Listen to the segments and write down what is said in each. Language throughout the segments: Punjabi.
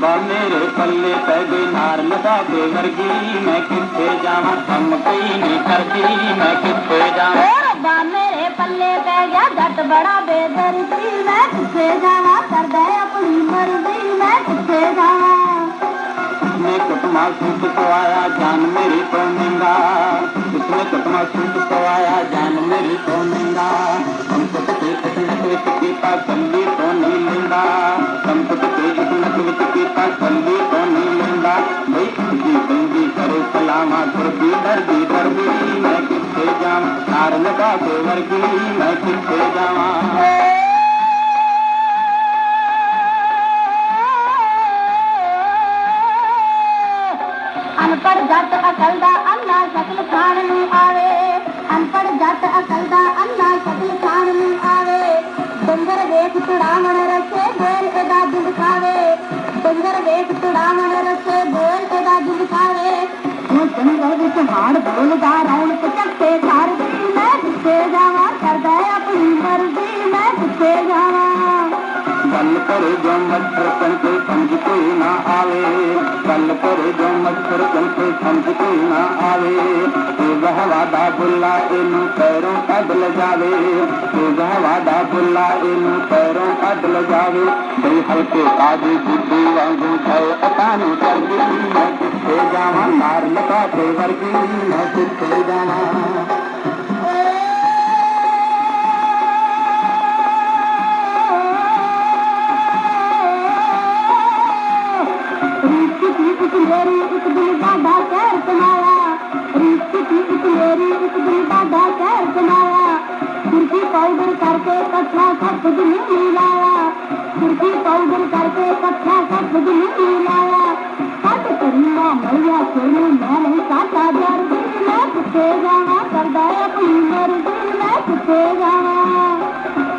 बा मेरे पल्ले पे बिनार दे मर्ज़ी मैं किथे जावा हम कोई नहीं करती। मैं किथे जावा बा मेरे पल्ले पे गया घट बड़ा बेदर्दी। मैं किथे जावा कर अपनी मर्ज़ी मैं किथे जावा उसने कटमा सूट तो आया जान मेरी तो उसने कटमा सूट तो आया जान मेरी तो हम तो किसी किसी की पागल ਬੰਦੀ ਤੋਂ ਨਹੀਂ ਲੈਂਦਾ ਬਈ ਬੰਦੀ ਬੰਦੀ ਕਰੇ ਸਲਾਮਾ ਤੁਰਦੀ ਦਰਦੀ ਦਰਦੀ ਮੈਂ ਕਿੱਥੇ ਜਾਵਾਂ? ਤਾਰ ਲਗਾ ਦੇ ਵਰਗੀ ਮੈਂ ਕਿੱਥੇ ਜਾਵਾਂ? ਅਨਪੜ ਜੱਟ ਅਕਲ ਦਾ ਅੰਨਾ ਸ਼ਕਲ ਖਾਣ ਨੂੰ ਆਵੇ। ਅਨਪੜ ਜੱਟ ਅਕਲ ਦਾ ਅੰਨਾ ਸ਼ਕਲ ਖਾਣ ਨੂੰ ਆਵੇ। ਡੰਗਰ ਵੇਖ ਚੜਾਵਣ ਰਸੇ ਦੇਰ ਇਹਦਾ ਦੁਖਾਵੇ ತೆಗೆದರೆ ಬೇಕು ತುಡಾಮಣರಕ್ಕೆ ಬೋಲ್ ಕೊಡಾಗಿದ್ದಾವೆ ಹಾಡು ಬೋಲುಗಾರ ಅವಳು पर जो मच्छर कंसे समझ के ना आवे। कल पर जो मच्छर कंसे समझ के ना आवे। ए बहवा दा बुल्ला इन पैरों अदल जावे। ए बहवा दा बुल्ला इन पैरों अदल जावे। दिल हल्के काजे बुद्धि वांगू थे अपानू चर्गी ए जावा। मार लगा थे वर्गी मैं जावा। ਰੀਤ ਦੀ ਇੱਕ ਮੇਰੀ ਇੱਕ ਦਿਨ ਦਾ ਕਹਿਰ ਕਮਾਇਆ ਰੀਤ ਦੀ ਇੱਕ ਮੇਰੀ ਇੱਕ ਦਿਨ ਦਾ ਕਹਿਰ ਕਮਾਇਆ ਕੁਰਸੀ ਪਾਊਡਰ ਕਰਕੇ ਕੱਠਾ ਸਭ ਕੁਝ ਨਹੀਂ ਲਾਇਆ ਕੁਰਸੀ ਪਾਊਡਰ ਕਰਕੇ ਕੱਠਾ ਸਭ ਕੁਝ ਨਹੀਂ ਲਾਇਆ ਕੱਟ ਕਰੀਆ ਮਈਆ ਸੋਨੂੰ ਮੈਂ ਨਹੀਂ ਕਾਟਾ ਜਰਦੀ ਮੈਂ ਕਿੱਥੇ ਜਾਵਾਂ ਕਰਦਾ ਆਪਣੀ ਮਰਜ਼ੀ ਮੈਂ ਕਿੱਥੇ ਜਾਵਾਂ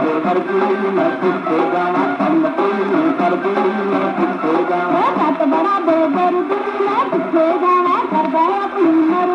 ਮਾਰ ਲਗਾ ਮੈਂ ਕਿੱਥੇ ਜਾਵਾਂ ਕੰਮ ਕੋਈ ਨਹੀਂ ਕਰਦੀ ਮੈਂ ਕਿੱਥੇ ਜਾਵਾਂ ਇਹ ਘੱਟ ਬੜਾ ਬੇਦਰਦੀ ਮੈਂ ਕਿੱਥੇ ਜਾਵਾਂ ਕਰਦਾ ਆਪਣੀ ਮਰਜ਼ੀ।